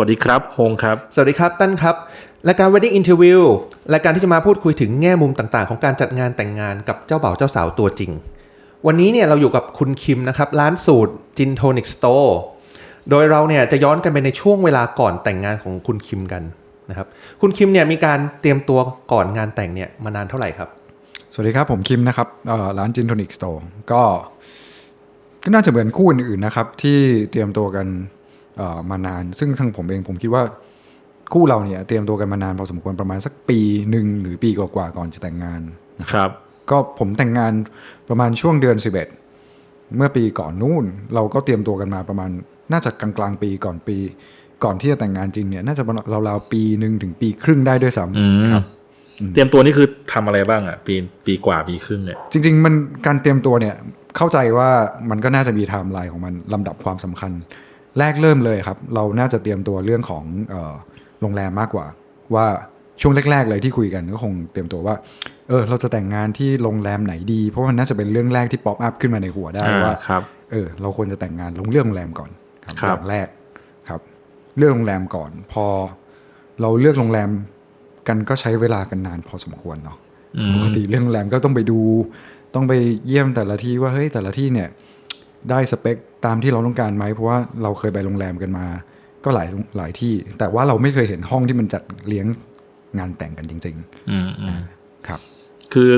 วัสดีครับโฮงครับ สวัสดีครับตั้นครับรายการ Wedding Interview รายการที่จะมาพูดคุยถึงแง่มุมต่างๆ ของการจัดงานแต่งงานกับเจ้าบ่าวเจ้าสาวตัวจริง วันนี้เนี่ยเราอยู่กับคุณคิมนะครับ ร้านสูตร Gin Tonic Store โดยเราเนี่ยจะย้อนกันไปในช่วงเวลาก่อนแต่งงานของคุณคิมกันนะครับคุณคิมเนี่ยมีการเตรียมตัวก่อนงานแต่งเนี่ยมานานเท่าไหร่ครับ สวัสดีครับผมคิมนะครับเอ่อร้านจินโทนิกสโตร์ก็ก็น่าจะเหมือนคู่อื่นๆนะครับ ที่เตรียมตัวกันเอ่อ มานาน ซึ่งทางผมเองผมคิดว่าคู่เราเนี่ยเตรียมตัวกันมานานพอสมควรประมาณสักปีหนึ่งหรือปีกว่าๆก่อนจะแต่งงานครับ ก็ผมแต่งงานประมาณช่วงเดือน 11 เมื่อปีก่อนนู่น เราก็เตรียมตัวกันมาประมาณน่าจะกลางๆปีก่อนปี ก่อนที่จะแต่งงานจริงเนี่ย น่าจะราวๆปีหนึ่งถึงปีครึ่งได้ด้วยซ้อืมำครับเตรียมตัวนี่คือทำอะไรบ้างอะปีปีกว่าปีครึ่งเนี่ยจริง ๆ มันการเตรียมตัวเนี่ยเข้าใจว่ามันก็น่าจะมีไทม์ไลน์ของมันลำดับความสำคัญ แรกเริ่มเลยครับ เราน่าจะเตรียมตัวเรื่องของเอ่อโรงแรมมากกว่า ว่าช่วงแรก ๆ เลยที่คุยกันก็คงเตรียมตัวว่า เออ เราจะแต่งงานที่โรงแรมไหนดี เพราะว่ามันน่าจะเป็นเรื่องแรกที่ป๊อปอัพขึ้นมาในหัวได้อ่าว่าครับเออ เราควรจะแต่งงานลงเรื่องโรงแรมก่อนครับครับอย่างแรกครับเลือกโรงแรมก่อน พอเราเลือกโรงแรมกันก็ใช้เวลากันนานพอสมควรเนาะอืมปกติเรื่องโรงแรมก็ต้องไปดู ต้องไปเยี่ยมแต่ละที่ว่าเฮ้ยแต่ละที่เนี่ยได้สเปค ตามที่เราต้องการไหมเพราะว่าเราเคยไปโรงแรมกันมา ก็หลายหลายที่ แต่ว่าเราไม่เคยเห็นห้องที่มันจัดเลี้ยงงานแต่งกันจริงอืมอืมๆครับ คือ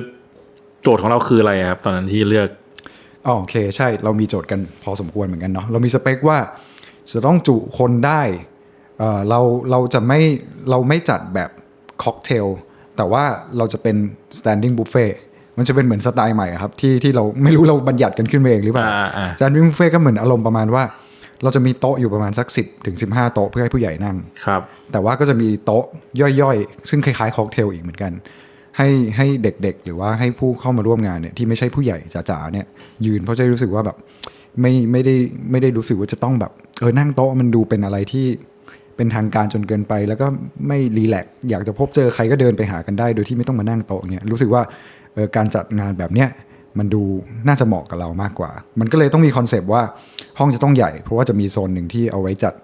โจทย์ของเราคืออะไรครับ ตอนนั้นที่เลือกอ๋อโอเค ใช่เรามีโจทย์กันพอสมควรเหมือนกันเนาะเรามีสเปคว่าจะต้องจุคนได้เอ่อเราเราจะไม่เราไม่จัดแบบค็อกเทลแต่ว่าเราจะเป็น standing buffet มันจะเป็นเหมือนสไตล์ใหม่อะครับที่ที่เราไม่รู้เราบัญญัติกันขึ้นมาเองหรือเปล่าอ่าอ่า standing buffet ก็เหมือนอารมณ์ประมาณว่า เราจะมีโต๊ะอยู่ประมาณสัก 10ถึง15 โต๊ะเพื่อให้ผู้ใหญ่นั่งครับแต่ว่าก็จะมีโต๊ะย่อยๆ ซึ่งคล้ายๆค็อกเทลอีกเหมือนกัน ให้ให้เด็กๆ หรือว่าให้ผู้เข้ามาร่วมงานเนี่ยที่ไม่ใช่ผู้ใหญ่จ๋าๆเนี่ยยืนเพราะจะรู้สึกว่าแบบไม่ไม่ได้ไม่ได้รู้สึกว่าจะต้องแบบเออนั่งโต๊ะมันดูเป็นอะไรที่เป็นทางการจนเกินไป แล้วก็ไม่รีแลกซ์อยากจะพบเจอใครก็เดินไปหากันได้ โดยที่ไม่ต้องมานั่งโต๊ะเนี่ยรู้สึกว่าเออ การจัดงานแบบเนี้ยมันดูน่าจะเหมาะกับเรามากกว่า มันก็เลยต้องมีคอนเซปต์ว่าห้องจะต้องใหญ่ เพราะว่าจะมีโซนหนึ่งที่เอาไว้จัด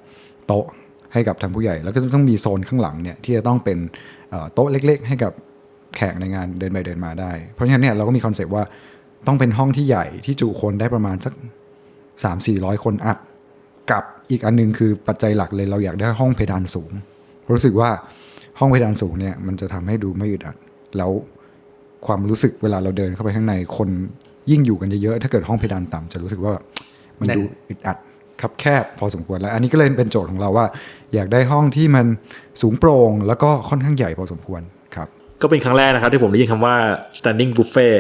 โต๊ะให้กับทางผู้ใหญ่ แล้วก็ต้องมีโซนข้างหลังเนี่ยที่จะต้องเป็นโต๊ะเล็ก ๆ ให้กับแขกในงานเดินไปเดินมาได้ เพราะฉะนั้นเนี่ยเราก็มีคอนเซปต์ว่าต้องเป็นห้องที่ใหญ่ที่จุคนได้ประมาณสักสามสี่ร้อยคนอัพกับอีกอันหนึงคือปัจจัยหลักเลยเราอยากได้ห้องเพดานสูง รู้สึกว่าห้องเพดานสูงเนี่ยมันจะทำให้ดูไม่อึดอัดแล้ว ความรู้สึกเวลาเราเดินเข้าไปข้างในคนยิ่งอยู่กันเยอะๆถ้าเกิดห้องเพดานต่ำจะรู้สึกว่ามันดูอึดอัดครับแคบพอสมควรแล้ว อันนี้ก็เลยเป็นโจทย์ของเราว่า อยากได้ห้องที่มันสูงโปร่งแล้วก็ค่อนข้างใหญ่พอสมควรครับก็เป็นครั้งแรกนะครับที่ผมได้ยินคำว่า standing buffet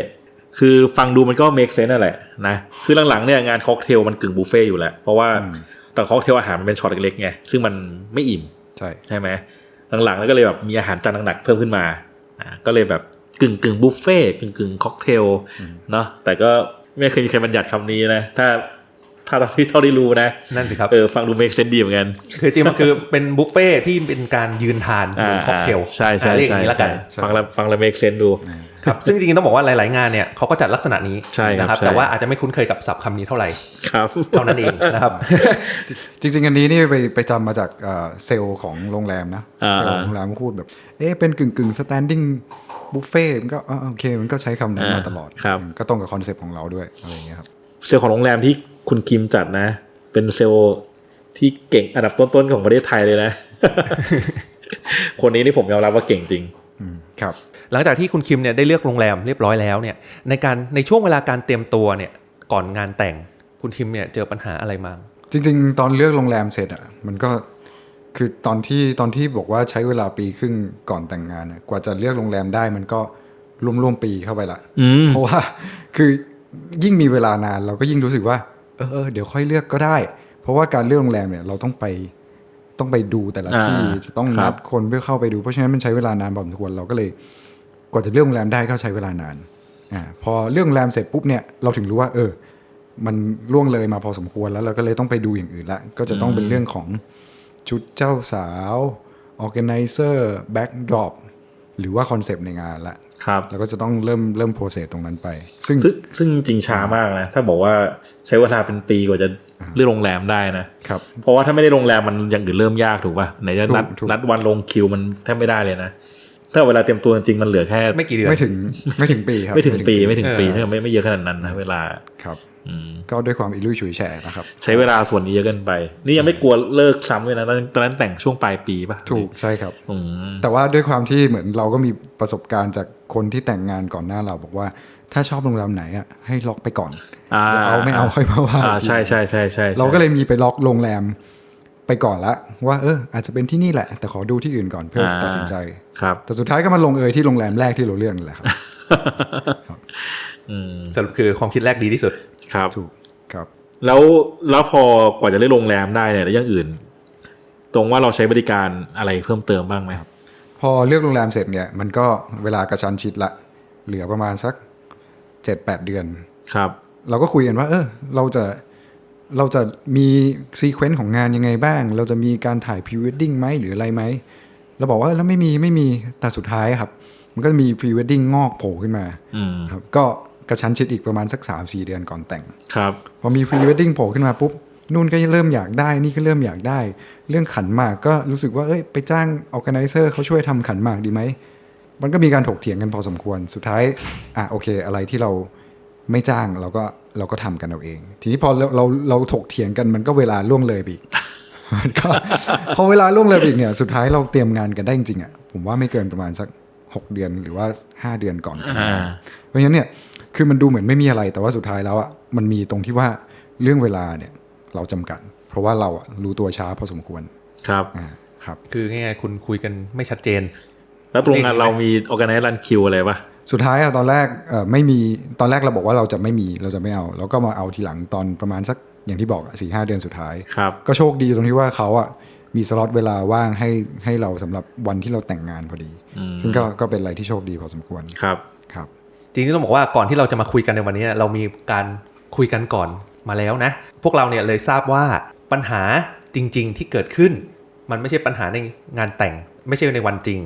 คือฟังดูมันก็ make sense นั่นแหละนะ คือหลังๆเนี่ยงานค็อกเทลมันกึ่งบุฟเฟ่อยู่แล้ว เพราะว่าแต่ค็อกเทลอาหารมันเป็นช็อตเล็กๆไง ซึ่งมันไม่อิ่ม ใช่ใช่ไหมหลังๆแล้วก็เลยแบบมีอาหารจานหนักๆเพิ่มขึ้นมาอ่าก็เลยแบบ กึ่งกึ่งบุฟเฟ่กึ่งกึ่งค็อกเทลเนาะแต่ก็ไม่เคยมีใครบัญญัติคำนี้นะ ถ้าถ้าที่เท่าที่รู้นะ นั่นสิครับ เออฟังดู make sense ดีเหมือนกันคือจริงมันคือเป็นบุฟเฟ่ที่เป็นการยืนทานเหมือนค็อกเทลใช่ใช่อ่าเรียกอใช่ย่างนี้แล้วกัใช่นฟังแล้วฟังแล้ว make sense ดูครับซึ่งจริงๆต้องบอกว่าหลาย ๆ งานเนี่ยเขาก็จัดลักษณะนี้ใช่ครับนะครับใช่แต่ว่าอาจจะไม่คุ้นเคยกับศัพท์คำนี้เท่าไหร่ครับเท่านั้นเองนะครับ จริง ๆ อันนี้นี่ไปไปจำมาจากเอ่อเซลล์ของโรงแรมนะอ่าเซลล์ของโรงแรมก็พูดแบบเอ๊ะเป็นกึ่งกึ่ง standing buffet มันก็อ่าโอเค มันก็ใช้คำนั้นมาตลอดครับก็ตรงกับคอนเซปต์ของเราด้วยอะไรอย่างเงี้ยครับเซลล์ของโรงแรมที่คุณคิมจัดนะ เป็นเซลล์ที่เก่งอันดับต้นๆของประเทศไทยเลยนะ คนนี้นี่ผมยอมรับว่าเก่งจริงอืมครับ หลังจากที่คุณคิมเนี่ยได้เลือกโรงแรมเรียบร้อยแล้วเนี่ย ในการในช่วงเวลาการเตรียมตัวเนี่ย ก่อนงานแต่งคุณคิมเนี่ยเจอปัญหาอะไรมาจริง ๆ ตอนเลือกโรงแรมเสร็จอะมันก็ คือตอนที่ตอนที่บอกว่าใช้เวลาปีครึ่งก่อนแต่งงานอะกว่าจะเลือกโรงแรมได้มันก็ร่วมๆปีเข้าไปละอืมเพราะว่าคือยิ่งมีเวลานานเราก็ยิ่งรู้สึกว่าเออเออเดี๋ยวค่อยเลือกก็ได้ เพราะว่าการเลือกโรงแรมเนี่ยเราต้องไปต้องไปดูแต่ละที่อ่าจะต้องครันับดคนเพื่อเข้าไปดูเพราะฉะนั้นมันใช้เวลานานพอสมควรเราก็เลย กว่าจะเลือกโรงแรมได้ก็ใช้เวลานานอ่าพอเลือกโรงแรมเสร็จปุ๊บเนี่ยเราถึงรู้ว่า เออ มันล่วงเลยมาพอสมควรแล้วเราก็เลยต้องไปดูอย่างอื่นละก็จะต้องเป็นเรื่องของ ชุดเจ้าสาว organizer backdrop หรือว่าคอนเซปต์ในงานละครับเราก็จะต้องเริ่มเริ่มโปรเซสตรงนั้นไปซึ่งซึ่งซึ่งจริงช้ามากนะ ถ้าบอกว่าใช้เวลาเป็นปีกว่าจะเรื่องโรงแรมได้นะครับเพราะว่าถ้าไม่ได้โรงแรมมันอย่างอื่นเริ่มยากถูกป่ะไหนจะนัดถูกถูกนัดวันลงคิวมันแทบไม่ได้เลยนะ ถ้าเวลาเตรียมตัวจริงๆมันเหลือแค่ ไม่กี่เดือนไม่ถึงไม่ถึงปีครับไม่ถึงปีไม่ถึงปีเออถ้าไม่ไม่เยอะขนาดนั้นนะเวลาครับอืม ก็ด้วยความอิลุยฉุยแฉนะครับ ใช้เวลาส่วนนี้เยอะเกินไป นี่ยังไม่กลัวเลิกซ้ำเลยนะตอนนั้นตอนนั้นแต่งช่วงปลายปีป่ะถูกใช่ครับอืมแต่ว่าด้วยความที่เหมือนเราก็มีประสบการณ์จากคนที่แต่งงานก่อนหน้าเราบอกว่า ถ้าชอบโรงแรมไหนอะให้ล็อกไปก่อนอ่าอย่าเอาไม่เอาค่อยมาว่าอ่าใช่ใช่ใช่ใช่เราก็เลยมีไปล็อกโรงแรมไปก่อนละว่าเอออาจจะเป็นที่นี่แหละ แต่ขอดูที่อื่นก่อนเพื่อตัดสินใจครับ แต่สุดท้ายก็มาลงเอยที่โรงแรมแรกที่เราเลือกนั่นแหละครับอืม สรุปคือความคิดแรกดีที่สุดครับถูกครับ แล้วแล้วพอกว่าจะได้โรงแรมได้เนี่ยแล้วอยังอื่น ตรงว่าเราใช้บริการอะไรเพิ่มเติมบ้างไหมครับ พอเลือกโรงแรมเสร็จเนี่ยมันก็เวลากระชั้นชิดละ เหลือประมาณสักเจ็ดแปดเดือนครับ เราก็คุยกันว่า เออ เราจะเราจะมีซีเควนต์ของงานยังไงบ้าง เราจะมีการถ่ายพรีเวดดิ้งไหมหรืออะไรไหมเราบอกว่าเออแล้วไม่มีไม่มีแต่สุดท้ายครับ มันก็มีพรีเวดดิ้งงอกโผล่ขึ้นมาอืมครับ ก็ กระชั้นชิดอีกประมาณสัก 3 4 เดือนก่อนแต่งครับพอมีพรีเวดดิ้งโผล่ขึ้นมาปุ๊บนู่นก็เริ่มอยากได้นี่ก็เริ่มอยากได้ เรื่องขันหมากก็รู้สึกว่าเอ้ยไปจ้างออแกไนเซอร์เขาช่วยทำขันหมากดีไหมมันก็มีการถกเถียงกันพอสมควรสุดท้ายอะโอเคอะไรที่เราไม่จ้างเราก็เราก็ทำกันเอาเอง ทีนี้พอเราเราเราถกเถียงกันมันก็เวลาล่วงเลยไปอีกมันก็พอเวลาล่วงเลยไปอีกเนี่ย สุดท้ายเราเตรียมงานกันได้จริงๆอะผมว่าไม่เกินประมาณสักหกเดือนหรือว่าห้าเดือนก่อนอ่าเพราะฉะนั้นเนี่ย คือมันดูเหมือนไม่มีอะไรแต่ว่าสุดท้ายแล้วอะมันมีตรงที่ว่าเรื่องเวลาเนี่ยเราจำกัด เพราะว่าเราอะรู้ตัวช้าพอสมควรครับอ่าครับ คือง่ายๆคุณคุยกันไม่ชัดเจน แล้วตรงงานเรามีออ g a แ z นรันคิวอะไรปะสุดท้ายอะตอนแรกเอ่อไม่มีตอนแรกเราบอกว่าเราจะไม่มีเราจะไม่เอา แล้วก็มาเอาทีหลังตอนประมาณสักอย่างที่บอกสี่ห้าเดือนสุดท้ายครับก็โชคดีตรงที่ว่าเขาอะมีสล็อตเวลาว่างให้ให้เราสำหรับวันที่เราแต่งงานพอดีอืมซึ่งก็ก็เป็นอะไรที่โชคดีพอสมควรครับครับ จริงๆต้องบอกว่าก่อนที่เราจะมาคุยกันในวันนี้ เรามีการคุยกันก่อนมาแล้วนะ พวกเราเนี่ยเลยทราบว่าปัญหาจริง ๆ ที่เกิดขึ้น มันไม่ใช่ปัญหาในงานแต่ง ไม่ใช่ในวันจริง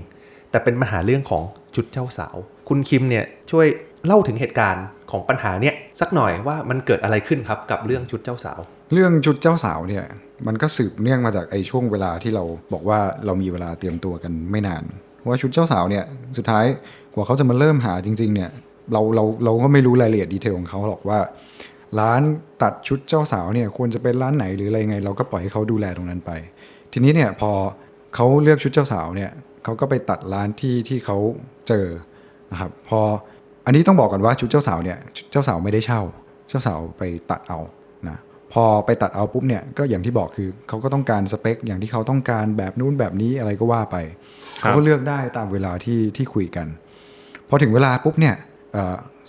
แต่เป็นปัญหาเรื่องของชุดเจ้าสาว คุณคิมเนี่ยช่วยเล่าถึงเหตุการณ์ของปัญหาเนี่ยสักหน่อยว่ามันเกิดอะไรขึ้นครับกับเรื่องชุดเจ้าสาว เรื่องชุดเจ้าสาวเนี่ยมันก็สืบเนื่องมาจากไอ้ช่วงเวลาที่เราบอกว่าเรามีเวลาเตรียมตัวกันไม่นานว่าชุดเจ้าสาวเนี่ยสุดท้ายกว่าเขาจะมาเริ่มหาจริงๆเนี่ย เราเราเราก็ไม่รู้รายละเอียดดีเทลของเขาหรอกว่า ร้านตัดชุดเจ้าสาวเนี่ยควรจะเป็นร้านไหนหรืออะไรไง เราก็ปล่อยให้เขาดูแลตรงนั้นไป ทีนี้เนี่ยพอเขาเลือกชุดเจ้าสาวเนี่ยเขาก็ไปตัดร้านที่ที่เขาเจอนะครับพออันนี้ต้องบอกก่อนว่าชุดเจ้าสาวเนี่ยเจ้าสาวไม่ได้เช่า เจ้าสาวไปตัดเอานะพอไปตัดเอาปุ๊บเนี่ยก็อย่างที่บอกคือเขาก็ต้องการสเปค อย่างที่เขาต้องการแบบนู้นแบบนี้อะไรก็ว่าไปเขาก็เลือกได้ตามเวลาที่ที่คุยกัน พอถึงเวลาปุ๊บเนี่ย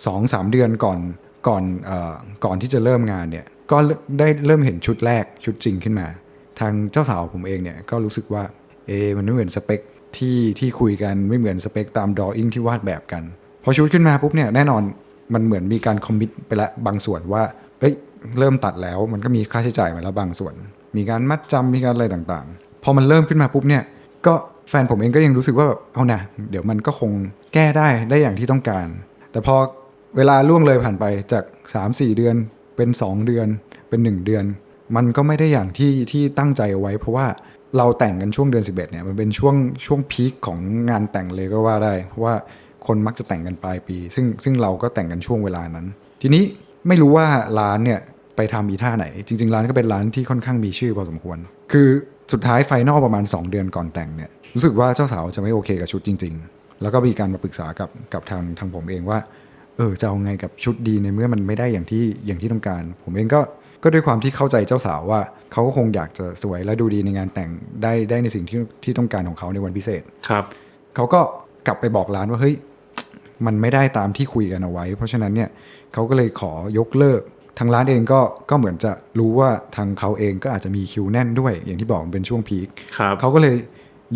สองสามเดือนก่อนก่อนอก่อนที่จะเริ่มงานเนี่ยก็ได้เริ่มเห็นชุดแรกชุดจริงขึ้นมา ทางเจ้าสาวผมเองเนี่ยก็รู้สึกว่าเอมันไม่เหมือนสเปคที่ที่คุยกันไม่เหมือนสเปคตามดออิ่งที่วาดแบบกัน พอชุดขึ้นมาปุ๊บเนี่ยแน่นอนมันเหมือนมีการคอมมิตไปละบางส่วนว่า เอ้ยเริ่มตัดแล้วมันก็มีค่าใช้จ่ายมาแล้วบางส่วน มีการมัดจำมีการอะไรต่างๆ พอมันเริ่มขึ้นมาปุ๊บเนี่ยก็แฟนผมเองก็ยังรู้สึกว่าแบบเอานะเดี๋ยวมันก็คงแก้ได้ได้อย่างที่ต้องการ แต่พอเวลาล่วงเลยผ่านไปจาก 3-4 เดือนเป็น 2 เดือนเป็น 1 เดือน มันก็ไม่ได้อย่างที่ที่ตั้งใจเอาไว้ เพราะว่าเราแต่งกันช่วงเดือน 11เนี่ยมันเป็นช่วงช่วงพีคของงานแต่งเลยก็ว่าได้ เพราะว่าคนมักจะแต่งกันปลายปี ซึ่งซึ่งเราก็แต่งกันช่วงเวลานั้น ทีนี้ไม่รู้ว่าร้านเนี่ยไปทำอีท่าไหน จริง ๆ ร้านก็เป็นร้านที่ค่อนข้างมีชื่อพอสมควร คือสุดท้ายไฟนอลประมาณ 2 เดือนก่อนแต่งเนี่ยรู้สึกว่าเจ้าสาวจะไม่โอเคกับชุดจริง ๆ แล้วก็มีการมาปรึกษากับกับทางทางผมเองว่า เออจะเอาไงกับชุดดีในเมื่อมันไม่ได้อย่างที่อย่างที่ต้องการ ผมเองก็ก็ด้วยความที่เข้าใจเจ้าสาวว่าเขาก็คงอยากจะสวยและดูดีในงานแต่งได้ได้ในสิ่งที่ที่ต้องการของเขาในวันพิเศษครับเขาก็กลับไปบอกร้านว่าเฮ้ยมันไม่ได้ตามที่คุยกันเอาไว้ เพราะฉะนั้นเนี่ยเขาก็เลยขอยกเลิก ทางร้านเองก็ก็เหมือนจะรู้ว่าทางเขาเองก็อาจจะมีคิวแน่นด้วย อย่างที่บอกมันเป็นช่วงพีคครับเขาก็เลย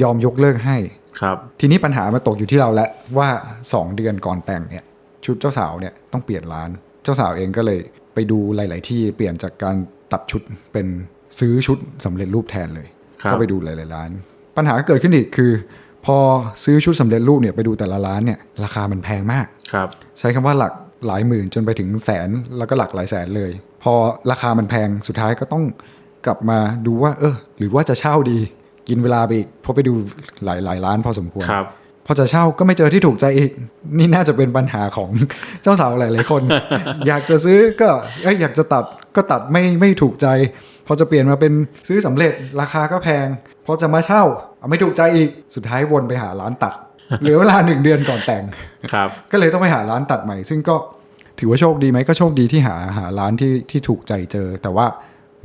ยอมยกเลิกให้ ครับทีนี้ปัญหามาตกอยู่ที่เราแล้วว่า 2 เดือนก่อนแต่งเนี่ยชุดเจ้าสาวเนี่ยต้องเปลี่ยนร้าน เจ้าสาวเองก็เลยไปดูหลาย ๆ ที่เปลี่ยนจากการตัดชุดเป็นซื้อชุดสำเร็จรูปแทนเลยครับก็ไปดูหลาย ๆ ร้าน ปัญหาก็เกิดขึ้นอีกคือ พอซื้อชุดสำเร็จรูปเนี่ยไปดูแต่ละร้านเนี่ยราคามันแพงมากครับใช้คำว่าหลักหลายหมื่นจนไปถึงแสนแล้วก็หลักหลายแสนเลยพพอราคามันแพงสุดท้ายก็ต้องกลับมาดูว่า เออ หรือว่าจะเช่าดี กินเวลาไปอีกเพราะไปดูหลายหลายร้านพอสมควรครับพอจะเช่าก็ไม่เจอที่ถูกใจอีก นี่น่าจะเป็นปัญหาของเจ้าสาวหลาย ๆ คน อยากจะซื้อก็เอ้ยอยากจะตัดก็ตัดไม่ไม่ถูกใจ พอจะเปลี่ยนมาเป็นซื้อสำเร็จราคาก็แพง พอจะมาเช่าเอาไม่ถูกใจอีกสุดท้ายวนไปหาร้านตัดเหลือเวลาหนึ่งเดือนก่อนแต่งครับ ก็เลยต้องไปหาร้านตัดใหม่ ซึ่งก็ถือว่าโชคดีไหมก็โชคดีที่หาหาร้านที่ที่ถูกใจเจอ แต่ว่า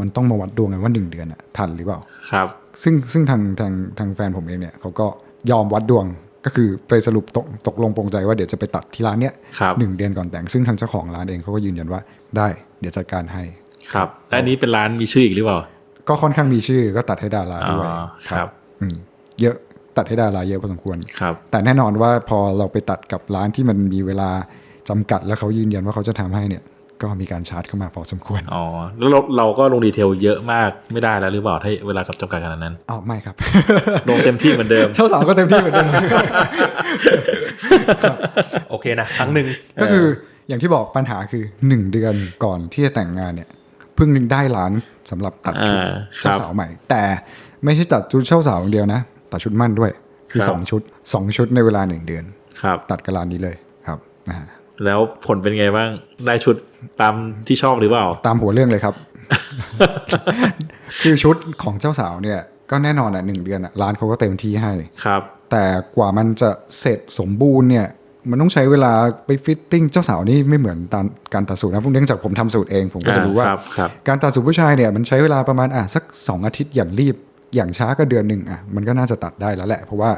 มันต้องมาวัดดวงกันว่าหนึ่งเดือนอะทันหรือเปล่าครับ ซึ่งซึ่งทางทางทางแฟนผมเองเนี่ยเขาก็ยอมวัดดวงก็คือไปสรุปตกตกลงปรงใจว่าเดี๋ยวจะไปตัดที่ร้านเนี้ยครับหนึ่งเดือนก่อนแต่ง ซึ่งทางเจ้าของร้านเองเขาก็ยืนยันว่าได้เดี๋ยวจัดการให้ ครับและอันนี้เป็นร้านมีชื่ออีกหรือเปล่า ก็ค่อนข้างมีชื่อก็ตัดให้ดาราด้วยอ๋อครับอืมเยอะตัดให้ดาราเยอะพอสมควรครับ แต่แน่นอนว่าพอเราไปตัดกับร้านที่มันมีเวลาจำกัดแล้วเขายืนยันว่าเขาจะทำให้เนี่ย ก็มีการชาร์จเข้ามาพอสมควร อ๋อ แล้วเราเราก็ลงดีเทลเยอะมากไม่ได้แล้วหรือเปล่าถ้าเวลากับจำกัดขนาดนั้นอ้าวไม่ครับ ลงเต็มที่เหมือนเดิมเจ้าสาวก็เต็มที่เหมือนเดิมโอเคนะครั้งหนึ่งก็คืออย่างที่บอกปัญหาคือหนึ่งเดือนก่อนที่จะแต่งงานเนี่ยเพิ่งได้ร้านสำหรับตัดชุดอ่าครัเจ้าบสาวใหม่ แต่ไม่ใช่ตัดชุดเจ้าสาวอย่างเดียวนะตัดชุดมั่นด้วยคือครับสองชุดสองชุดในเวลาหนึ่งเดือนครับตัดกับร้านนี้เลยครับอ่า แล้วผลเป็นไงบ้าง ได้ชุดตามที่ชอบหรือเปล่า ตามหัวเรื่องเลยครับ คือชุดของเจ้าสาวเนี่ย ก็แน่นอนอะหนึ่งเดือนอะร้านเขาก็เต็มที่ให้ครับ แต่กว่ามันจะเสร็จสมบูรณ์เนี่ย มันต้องใช้เวลาไปฟิตติ้งเจ้าสาวนี่ไม่เหมือนตามการตัดสูตรนะผมเนื่องจากผมทำสูตรเองผมก็จะรู้ว่าอ่าครับครับการตัดสูตรผู้ชายเนี่ยมันใช้เวลาประมาณอะสัก 2 อาทิตย์อย่างรีบอย่างช้าก็เดือนหนึ่งอะมันก็น่าจะตัดได้แล้วแหละ เพราะว่า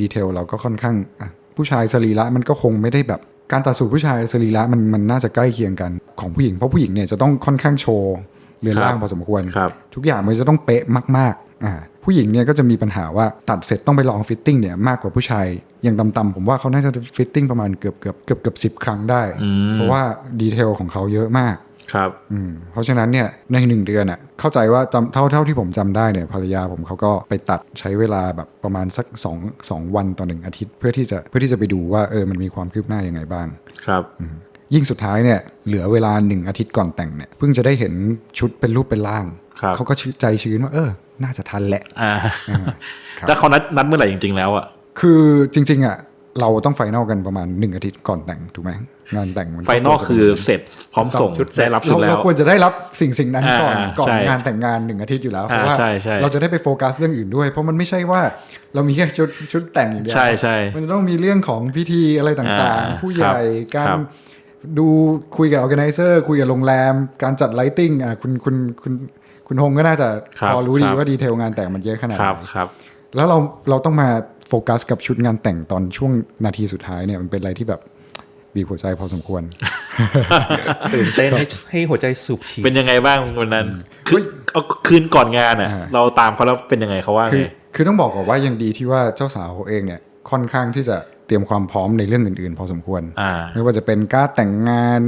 ดีเทลเราก็ค่อนข้างอะผู้ชายสรีระมันก็คงไม่ได้แบบ การตัดสูตรผู้ชายสรีระมันมันน่าจะใกล้เคียงกันของผู้หญิงเพราะผู้หญิงเนี่ยจะต้องค่อนข้างโชว์เรือนร่างพอสมควรครับทุกอย่างมันจะต้องเป๊ะมากๆอ่าผู้หญิงเนี่ยก็จะมีปัญหาว่าตัดเสร็จต้องไปลองฟิตติ้งเนี่ยมากกว่าผู้ชายอย่างต่ำๆผมว่าเขาน่าจะฟิตติ้งประมาณเกือบเกือบเกือบเกือบสิบครั้งได้อืมเพราะว่าดีเทลของเขาเยอะมาก ครับอืมเพราะฉะนั้นเนี่ยในหนึ่งเดือนอะเข้าใจว่าจำเท่าเท่าที่ผมจำได้เนี่ยภรรยาผมเขาก็ไปตัดใช้เวลาแบบประมาณสักสองสองวันต่อหนึ่งอาทิตย์ เพื่อที่จะเพื่อที่จะไปดูว่าเออมันมีความคืบหน้ายังไงบ้างครับยิ่งสุดท้ายเนี่ยเหลือเวลาหนึ่งอาทิตย์ก่อนแต่งเนี่ยเพิ่งจะได้เห็นชุดเป็นรูปเป็นร่างครับเขาก็ชื่นใจชื้นว่าเออ น่าจะทันแหละอ่าอ่าครับแล้วเขานัดนัดเมื่อไหร่จริง ๆ แล้วอะคือจริง ๆอะ เราต้องไฟนอลกันประมาณหนึ่งอาทิตย์ก่อนแต่งถูกไหมงานแต่งมันไฟนอลคือเสร็จพร้อมส่งชุดเสร็ได้จรับชุดเราแล้เราวควรจะได้รับสิ่งสิ่งนั้นก่อนอ่าก่อนใช่งานแต่งงานหนึ่งอาทิตย์อยู่แล้วเพอ่าราะว่าใช่ใช่เราจะได้ไปโฟกัสเรื่องอื่นด้วย เพราะมันไม่ใช่ว่าเรามีแค่ชุดชุดแต่งอย่างเดียวใช่ใช่มันจะต้องมีเรื่องของพิธีอะไรต่างอ่าๆผู้ใหญ่ครัการบดูคุยกับ organizer คุยกับโรงแรม การจัดไลติ้งอะคุณคุณคุณคุณฮงก็น่าจะครับพอรู้ดีครับว่าดีเทลงานแต่งมันเยอะขนาดคไหรับนครับ แล้วเราเราต้องมา โฟกัสกับชุดงานแต่งตอนช่วงนาทีสุดท้ายเนี่ยมันเป็นอะไรที่แบบบีบหัวใจพอสมควรตื่นเต้นให้ให้หัวใจสูบฉีดเป็นยังไงบ้างวันนั้นคือเอาคืนก่อนงานอะอ่าเราตามเขาแล้วเป็นยังไงเขาว่าคืไงอคือต้องบอกก่อนว่ายังดีที่ว่าเจ้าสาวเขาเองเนี่ยค่อนข้างที่จะเตรียมความพร้อมในเรื่องอื่นๆ พอสมควรอ่าไม่ว่าจะเป็นการดแต่งงาน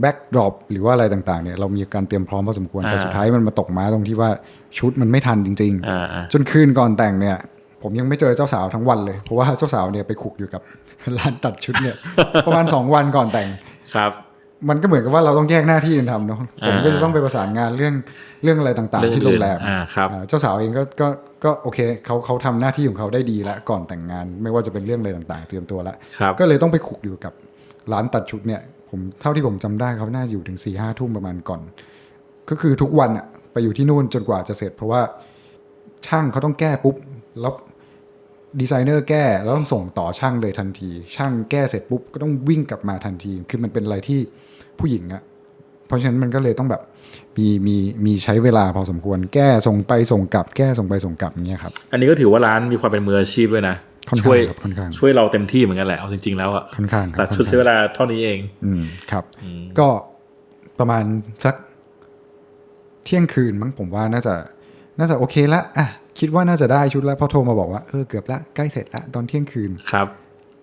แบ็กดรอปหรือว่าอะไรต่างๆเนี่ยเรามีการเตรียมพร้อมพอสมควรแต่อ่าสุดท้ายมันมาตกม้าตรงที่ว่าชุดมันไม่ทันจริงอ่าอ่าๆจนคืนก่อนแต่งเนี่ย ผมยังไม่เจอเจ้าสาวทั้งวันเลย เพราะว่าเจ้าสาวเนี่ยไปขุกอยู่กับร้านตัดชุดเนี่ย ประมาณ2วันก่อนแต่งครับ มันก็เหมือนกับว่าเราต้องแยกหน้าที่กันทำเนาะผมอ่าก็จะต้องไปประสานงานเรื่องเรื่องอะไรต่างเรื่องๆที่โรงแรมอื่นอ่าครับอ่าเจ้าสาวเองก็ก็ก็โอเคเขาเขาทำหน้าที่ของเขาได้ดีแล้วก่อนแต่งงาน ไม่ว่าจะเป็นเรื่องอะไรต่างๆ เตรียมตัวแล้วครับก็เลยต้องไปขุกอยู่กับร้านตัดชุดเนี่ยผมเท่าที่ผมจำได้เขาน่าอยู่ถึงสี่ห้าทุ่มประมาณก่อน ก็คือทุกวันอะไปอยู่ที่นู่นจนกว่าจะเสร็จ เพราะว่าช่างเขาต้องแก้ปุ๊บแล้ว ดีไซเนอร์แก้แล้วต้องส่งต่อช่างเลยทันที ช่างแก้เสร็จปุ๊บก็ต้องวิ่งกลับมาทันที คือมันเป็นอะไรที่ผู้หญิงอะเพราะฉะนั้นมันก็เลยต้องแบบมีมีมีใช้เวลาพอสมควรแก้ส่งไปส่งกลับ แก้ส่งไปส่งกลับอย่างเงี้ยครับอันนี้ก็ถือว่าร้านมีความเป็นมืออาชีพด้วยนะค่อนข้างช่วยครับค่อนข้างช่วยเราเต็มที่เหมือนกันแหละเอาจริงๆแล้วอะค่อนข้างครับแต่ชุดค่อนข้างใช้เวลาเท่านี้เอง อืมครับ ก็ประมาณสักเที่ยงคืนมั้งผมว่าน่าจะน่าจะโอเคละอะ คิดว่าน่าจะได้ชุดแล้วพอโทรมาบอกว่าเออเกือบละใกล้เสร็จละตอนเที่ยงคืนครับ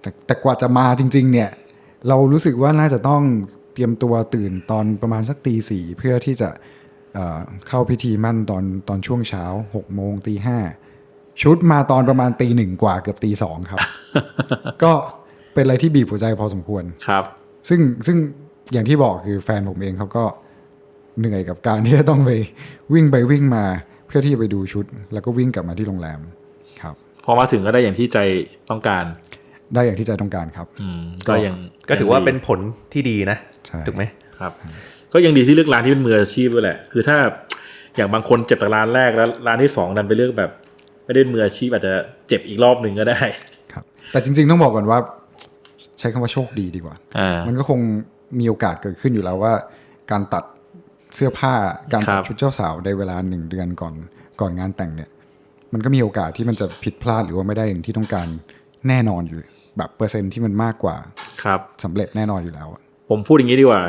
แต่แต่กว่าจะมาจริง ๆ เนี่ย เรารู้สึกว่าน่าจะต้องเตรียมตัวตื่นตอนประมาณสักตีสี่เพื่อที่จะเอ่อเข้าพิธีมั่นตอนตอนช่วงเช้าหกโมงตีห้าชุดมาตอนประมาณตีหนึ่งกว่าเกือบตีสองครับ ก็เป็นอะไรที่บีบหัวใจพอสมควรครับ ซึ่งซึ่งอย่างที่บอกคือแฟนผมเองเขาก็เหนื่อยกับการที่จะต้องไปวิ่งไปวิ่งมา เพื่อที่จะไปดูชุด แล้วก็วิ่งกลับมาที่โรงแรมครับ พอมาถึงก็ได้อย่างที่ใจต้องการ ได้อย่างที่ใจต้องการครับ อืมก็ยังก็ถือว่ายังดีเป็นผลที่ดีนะใช่ถูกไหมครับ ก็ยังดีที่เลือกร้านที่เป็นมืออาชีพด้วยแหละ คือถ้าอย่างบางคนเจ็บจากร้านแรกแล้วร้านที่สองดันไปเลือกแบบ ไม่ได้เป็นมืออาชีพอาจจะเจ็บอีกรอบหนึ่งก็ได้ครับ แต่จริง ๆ ต้องบอกก่อนว่า ใช้คำว่าโชคดีดีกว่าอ่า มันก็คงมีโอกาสเกิดขึ้นอยู่แล้วว่า การตัด เสื้อผ้าการครัตัดบชุดเจ้าสาวในเวลาหนึ่งเดือนก่อนก่อนงานแต่งเนี่ย มันก็มีโอกาสที่มันจะผิดพลาดหรือว่าไม่ได้อย่างที่ต้องการแน่นอนอยู่ แบบเปอร์เซ็นต์ที่มันมากกว่าครับสำเร็จแน่นอนอยู่แล้วอะผมพูดอย่างนี้ดีกว่า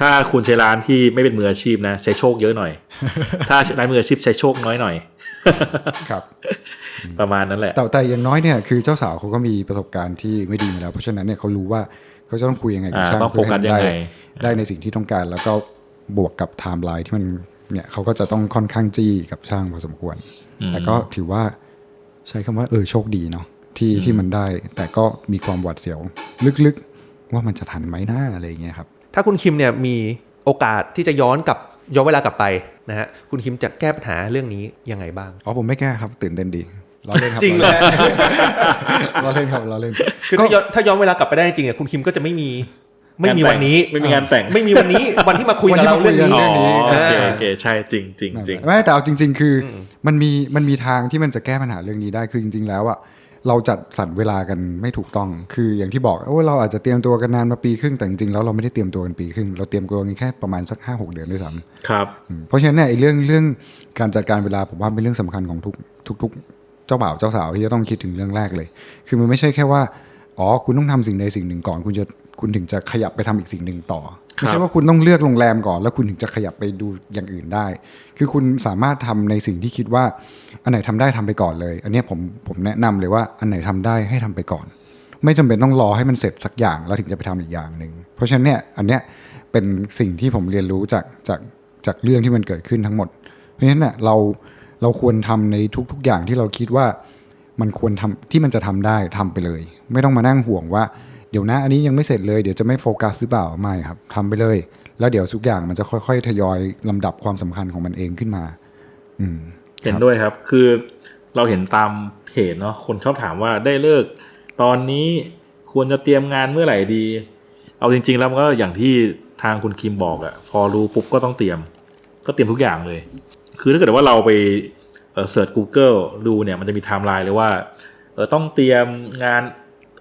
ถ้าคุณใช้ร้านที่ไม่เป็นมืออาชีพนะ ใช้โชคเยอะหน่อย ถ้าร้านมืออาชีพใช้โชคน้อยหน่อยครับ ประมาณนั้นแหละแต่แต่อย่างน้อยเนี่ยคือเจ้าสาวเขาก็มีประสบการณ์ที่ไม่ดีมาแล้ว เพราะฉะนั้นเนี่ยเขารู้ว่าเขาจะต้องคุยยังไงกับอ่าช่างต้องโฟกัสเพื่อให้ยังไงได้ได้ในสิ่งที่ต้องการแล้วก็ บวกกับไทม์ไลน์ที่มันเนี่ยเขาก็จะต้องค่อนข้างจี้กับช่างพอสมควรอืมแต่ก็ถือว่าใช้คำว่าเออโชคดีเนาะที่ที่มันได้ แต่ก็มีความหวาดเสียวลึกๆ ว่ามันจะทันไหมหน้าอะไรอย่างเงี้ยครับ ถ้าคุณคิมเนี่ยมีโอกาสที่จะย้อนกลับย้อนเวลากลับไปนะฮะคุณคิมจะแก้ปัญหาเรื่องนี้ยังไงบ้างอ๋อผมไม่แก้ครับตื่นเต้นดีล้อเล่นครับจริงเลยล้อเล่นครับล้อเล่นคือถ้าย้อนถ้าย้อนเวลากลับไปได้จริงๆอะคุณคิมก็จะไม่มี ไม่มีวันนี้ไม่มีงานแต่งไม่มีวันนี้วันที่มาคุยกับเราเรื่องนี้อ๋อโอเคอ่าโอเคใช่จริงจริงจริงไม่แต่เอาจริง ๆ คืออมันมีมันมีทางที่มันจะแก้ปัญหาเรื่องนี้ได้คือจริง ๆ แล้วอะเราจัดสรรเวลากันไม่ถูกต้อง คืออย่างที่บอกโอ้เราอาจจะเตรียมตัวกันนานมาปีครึ่งแต่จริงๆแล้วเราไม่ได้เตรียมตัวกันปีครึ่งเราเตรียมตัวกันแค่ประมาณสักห้าหกเดือนด้วยซ้ำครับอืมเพราะฉะนั้นเนี่ยไอ้เรื่องเรื่องการจัดการเวลาผมว่าเป็นเรื่องสำคัญของทุกทุกทุกเจ้าบ่าวเจ้าสาวที่จะต้องคิดถึงเรื่องแรกเลย คือมันไม่ใช่แค่ว่าอ๋อคุณต้องทำสิ่งใดสิ่งหนึ่งก่อนคุณจะ คุณถึงจะขยับไปทำอีกสิ่งหนึ่งต่อครับไม่ใช่ว่าคุณต้องเลือกโรงแรมก่อน แล้วคุณถึงจะขยับไปดูอย่างอื่นได้ คือคุณสามารถทำในสิ่งที่คิดว่า อันไหนทำได้ทำไปก่อนเลย อันเนี้ยผมผมแนะนำเลยว่าอันไหนทำได้ให้ทำไปก่อน ไม่จำเป็นต้องรอให้มันเสร็จสักอย่างแล้วถึงจะไปทำอีกอย่างหนึ่งเพราะฉะนั้นเนี่ยอันเนี้ยเป็นสิ่งที่ผมเรียนรู้จากจากจากเรื่องที่มันเกิดขึ้นทั้งหมด เพราะฉะนั้นเนี่ยเราเราควรทำในทุก ๆอย่างที่เราคิดว่ามันควรทำที่มันจะทำได้ทำไปเลย ไม่ต้องมานั่งห่วงว่า เดี๋ยวนะอันนี้ยังไม่เสร็จเลยเดี๋ยวจะไม่โฟกัสหรือเปล่าไม่ครับทำไปเลย แล้วเดี๋ยวทุกอย่างมันจะค่อยๆ ทยอยลำดับความสำคัญของมันเองขึ้นมา อืมเห็นด้วยครับ คือเราเห็นตามเพจเนาะคนชอบถามว่าได้เลิก ตอนนี้ควรจะเตรียมงานเมื่อไหร่ดี เอาจริง ๆ แล้วก็อย่างที่ทางคุณคิมบอกอะพอรู้ปุ๊บก็ต้องเตรียม ก็เตรียมทุกอย่างเลย คือถ้าเกิดว่าเราไปเสิร์ช Google ดูเนี่ยมันจะมีไทม์ไลน์เลยว่าเออต้องเตรียมงาน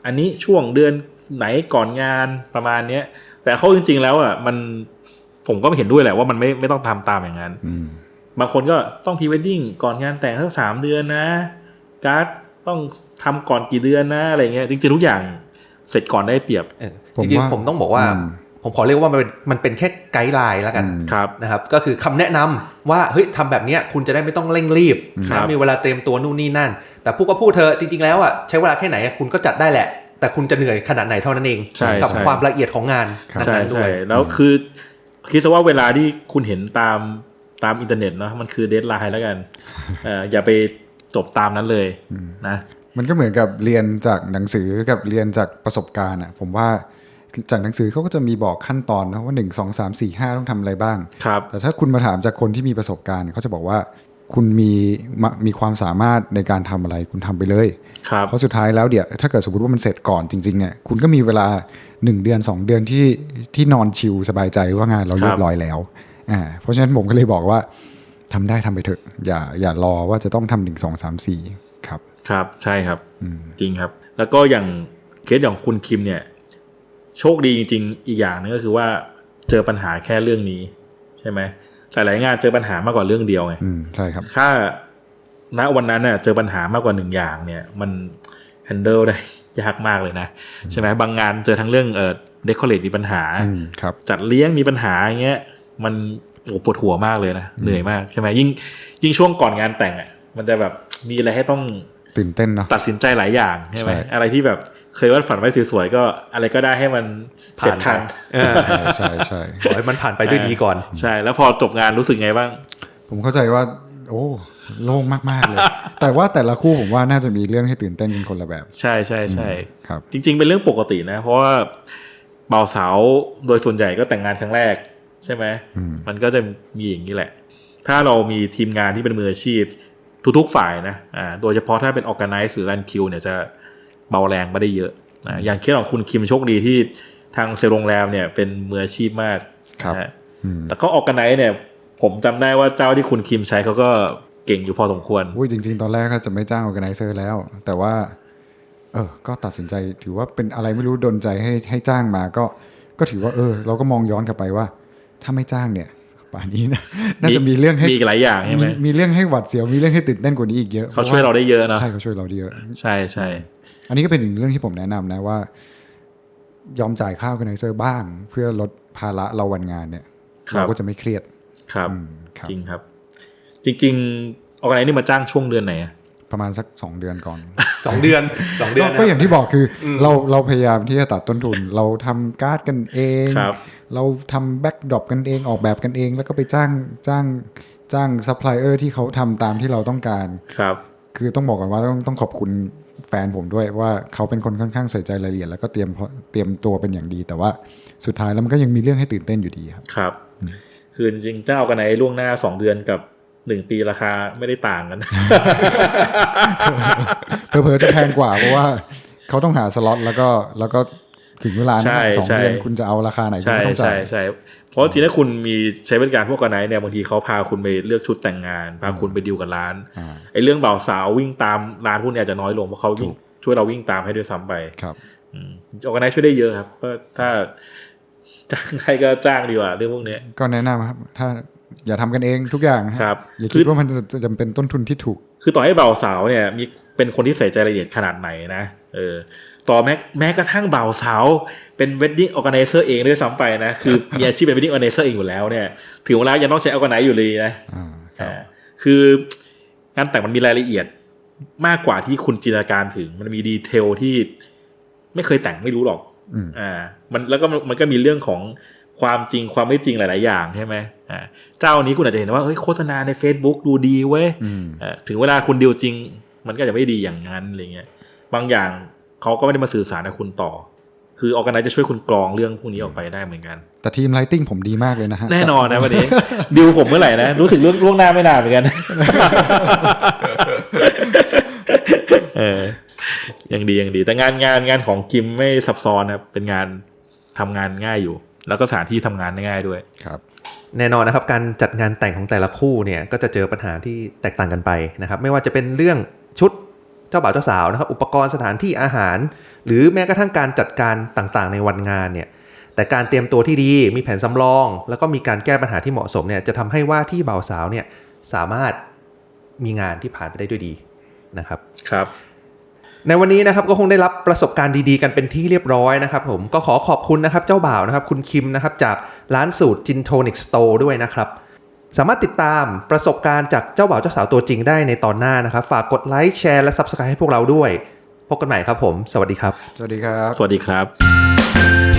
อันนี้ช่วงเดือน ไหนก่อนงานประมาณเนี้ยแต่เขาจริง ๆ แล้วอะมันผมก็ไม่เห็นด้วยแหละว่ามันไม่ไม่ต้องทำตามอย่างนั้นอืมบางคนก็ต้องพรีเวดดิ้งก่อนงานแต่งสักสามเดือนนะการ์ดต้องทำก่อนกี่เดือนนะอะไรเงี้ยจริงๆทุกอย่างเสร็จก่อนได้เปรียบเออผมจริงว่าๆผมต้องบอกว่าอืมผมขอเรียกว่ามันเป็นมันเป็นแค่ไกด์ไลน์แล้วกันอืมครับนะครับ ก็คือคำแนะนำว่าเฮ้ยทำแบบเนี้ยคุณจะได้ไม่ต้องเร่งรีบครันะบมีเวลาเตรียมตัวนู่นนี่นั่น แต่พูดก็พูดเธอะจริง ๆ แล้วอะใช้เวลาแค่ไหนอะคุณก็จัดได้แหละ แต่คุณจะเหนื่อยขนาดไหนเท่านั้นเองใช่กับใช่ความละเอียดของงานครับใช่นั้นๆด้วใช่ยแล้วคือคิดซะว่าเวลาที่คุณเห็นตามตามอินเทอร์เน็ตเนาะมันคือเดทไลน์แล้วกันเอ่ออย่าไปจบตามนั้นเลยนะมันก็เหมือนกับเรียนจากหนังสือกับเรียนจากประสบการณ์อะผมว่าจากหนังสือเขาก็จะมีบอกขั้นตอนนะว่าหนึ่งสองสามสี่ห้าต้องทำอะไรบ้างครับแต่ถ้าคุณมาถามจากคนที่มีประสบการณ์เนี่ยเขาจะบอกว่า คุณมีมามีความสามารถในการทำอะไรคุณทำไปเลยครับเพราะสุดท้ายแล้วเดี๋ยวถ้าเกิดสมมติว่ามันเสร็จก่อนจริง ๆ เนี่ย คุณก็มีเวลา 1 เดือน 2 เดือนที่ที่นอนชิลสบายใจว่างานเราเรียบร้อยแล้วอ่าเพราะฉะนั้นผมก็เลยบอกว่าทำได้ทำไปเถอะ อย่าอย่ารอว่าจะต้องทำหนึ่งสองสามสี่ครับ ครับใช่ครับจริงครับ แล้วก็อย่างเคสอย่างคุณคิมเนี่ย โชคดีจริงๆอีกอย่างนึงก็คือว่าเจอปัญหาแค่เรื่องนี้ ใช่ไหม หลายๆงานเจอปัญหามากกว่าเรื่องเดียวไงอืมใช่ครับ ถ้าณวันนั้นน่ะเจอปัญหามากกว่าหนึ่งอย่างเนี่ย มัน handle ได้ยากมากเลยนะใช่ไหมบางงานเจอทั้งเรื่องเอ่อ decorate มีปัญหาอืมครับ จัดเลี้ยงมีปัญหาอย่างเงี้ย มันโอ้ปวดหัวมากเลยนะเหนื่อยมากใช่ไหมยิ่งยิ่งช่วงก่อนงานแต่งอะ มันจะแบบมีอะไรให้ต้องตื่นเต้นเนาะตัดสินใจหลายอย่างใช่ไหมใช่อะไรที่แบบ เคยวาดฝันไว้สวยๆก็อะไรก็ได้ให้มันเสร็จทันเออใช่ใช่ใช่ขอให้มันผ่านไปด้วยดีก่อน ใช่ แล้วพอจบงานรู้สึกไงบ้าง ผมเข้าใจว่า โอ้โล่งมากๆเลย แต่ว่าแต่ละคู่ผมว่าน่าจะมีเรื่องให้ตื่นเต้นกันคนละแบบ ใช่ใช่ใช่ครับ จริง ๆ เป็นเรื่องปกตินะ เพราะว่าบ่าวสาวโดยส่วนใหญ่ก็แต่งงานครั้งแรก ใช่ไหมอืมมันก็จะมีอย่างนี้แหละ ถ้าเรามีทีมงานที่เป็นมืออาชีพทุกๆฝ่ายนะอ่าโดยเฉพาะถ้าเป็นออ g a แ i z e หรือรันคิวเนี่ยจะ เบาแรงไม่ได้เยอะอ่าอย่างเคสของคุณคิมโชคดีที่ทางเซลล์โรงแรมเนี่ยเป็นมืออาชีพมากครับนะฮะอืมแต่ก็ออ g a แ i z e เนี่ย ผมจำได้ว่าเจ้าที่คุณคิมใช้เขาก็เก่งอยู่พอสมควรอุ้ยจริง ๆ ตอนแรกก็จะไม่จ้าง organizer แล้ว แต่ว่า เออ ก็ตัดสินใจถือว่าเป็นอะไรไม่รู้ดนใจให้ให้จ้างมาก็ก็ถือว่าเออ เราก็มองย้อนกลับไปว่า ถ้าไม่จ้างเนี่ยป่านนี้นะน่าจะมีเรื่องให้มีอีกหลายอย่างใช่ไหมมีมีเรื่องให้หวัดเสียวมีเรื่องให้ตื่นเต้นกว่านี้อีกเยอะเขาช่วยเราได้เยอะเนอะใช่เขาช่วยเราได้เยอะ ใช่ใช่ อันนี้ก็เป็นอีกเรื่องที่ผมแนะนำนะว่า ยอมจ่ายค่า organizer บ้าง เพื่อลดภาระเราวันงานเนี่ยครับเราก็จะไม่เครียดครับอืมครับจริงครับ จริงๆออ g a แ i z e นี่มาจ้างช่วงเดือนไหนอะประมาณสักสองเดือนก่อนสองเดือนสองเดือนก็นะก็อย่างที่บอกคืออเราเราพยายามที่จะตัดต้นทุน เราทำการ์ดกันเองครับเราทำแบ็กดรอปกันเองออกแบบกันเอง แล้วก็ไปจ้างจ้างจ้างซัพพลายเออร์ที่เขาทำตามที่เราต้องการครับ คือต้องบอกก่อนว่าต้องต้องขอบคุณ แฟนผมด้วยว่าเขาเป็นคนค่อนข้างใส่ใจรายละเอียดแล้วก็เตรียมเตรียมตัวเป็นอย่างดี แต่ว่าสุดท้ายแล้วมันก็ยังมีเรื่องให้ตื่นเต้นอยู่ดีครับครับ คือจริงๆเจ้ากันไหนล่วงหน้าสองเดือนกับหนึ่งปีราคาไม่ได้ต่างกันเพอเพอๆจะแพงกว่าเพราะว่าเขาต้องหาสล็อตแล้วก็แล้วก็ ถึงเวลาใช่นะสองใช่เดือนคุณจะเอาราคาไหนคุณใช่ก็ต้องจ่าใช่ยใช่เพราะจริงๆถ้าคุณมีใช้บริการพวกกันไหนเนี่ยบางทีเขาพาคุณไปเลือกชุดแต่งงานพาคุณไปดีลกับร้านอ่าไอ้เรื่องบ่าวสาววิ่งตามร้านพวกเนี้อาจจะน้อยลงเพราะเขาวิ่งช่วยเราวิ่งตามให้ด้วยซ้ำไปครับออกันไหนช่วยได้เยอะครับก็ถ้าจ้างได้ก็จ้างดีกว่าเรื่องพวกเนี้ยก็แนะนำครับ ถ้าอย่าทำกันเองทุกอย่างฮะครับอย่าคืคิดอว่ามันจะจำเป็นต้นทุนที่ถูก คือต่อให้บ่าวสาวเนี่ยมีเป็นคนที่ใส่ใจรายละเอียดขนาดไหนนะเออ ต่อแม้แม้กระทั่งบ่าวสาว เป็นเวดดิ้งออ g a แ i z e r เองด้วยซ้ำไปนะ คือมีอาชีพเป็นเวดดิ้งออ g a แ i z e r เองอยู่แล้วเนี่ยถึงเวลายังต้องใช้ออ g a ไนอยู่เลยนะอ่าครับอ่าคืองานแต่งมันมีรายละเอียดมากกว่าที่คุณจินตนาการถึง มันมีดีเทลที่ไม่เคยแต่งไม่รู้หรอกอืมอ่า มันแล้วก็มันก็มีเรื่องของความจริงความไม่จริงหลาย ๆ อย่างใช่ไหมอ่าเจ้านี้คุณอาจจะเห็นว่าเฮ้ยโฆษณาใน Facebook ดูดีเว้ยอืมอ่าถึงเวลาคุณดีลจริง มันก็จะไม่ดีอย่างนั้นอะไรเงี้ยบางอย่าง เขาก็ไม่ได้มาสื่อสารกับคุณต่อ คือออกกันไนจะช่วยคุณกรองเรื่องพวกนี้ออกไปได้เหมือนกัน แต่ทีมไลติ้งผมดีมากเลยนะฮะ แน่นอนนะวันนี้ ดิวผมเมื่อไหร่นะ รู้สึกล่วงล่วงหน้าไม่นานเหมือนกันเออยังดียังดี แต่งานงานงานของกิมไม่ซับซ้อนนะครับเป็นงานทำงานง่ายอยู่ แล้วก็สถานที่ทำงานได้ง่ายด้วยครับแน่นอนนะครับการจัดงานแต่งของแต่ละคู่เนี่ยก็จะเจอปัญหาที่แตกต่างกันไปนะครับ ไม่ว่าจะเป็นเรื่องชุด เจ้าบ่าวเจ้าสาวนะครับ อุปกรณ์สถานที่อาหาร หรือแม้กระทั่งการจัดการต่างๆ ในวันงานเนี่ยแต่การเตรียมตัวที่ดีมีแผนสำรอง แล้วก็มีการแก้ปัญหาที่เหมาะสมเนี่ยจะทำให้ว่าที่บ่าวสาวเนี่ยสามารถมีงานที่ผ่านไปได้ด้วยดีนะครับครับ ในวันนี้นะครับก็คงได้รับประสบการณ์ดีๆ กันเป็นที่เรียบร้อยนะครับ ผมก็ขอขอบคุณนะครับเจ้าบ่าวนะครับ คุณคิมนะครับจากร้านสูตรจินโทนิกสโตร์ด้วยนะครับ สามารถติดตามประสบการณ์จากเจ้าบ่าวเจ้าสาวตัวจริงได้ในตอนหน้านะครับ ฝากกดไลค์แชร์และ Subscribe ให้พวกเราด้วย พบกันใหม่ครับผม สวัสดีครับ สวัสดีครับ สวัสดีครับ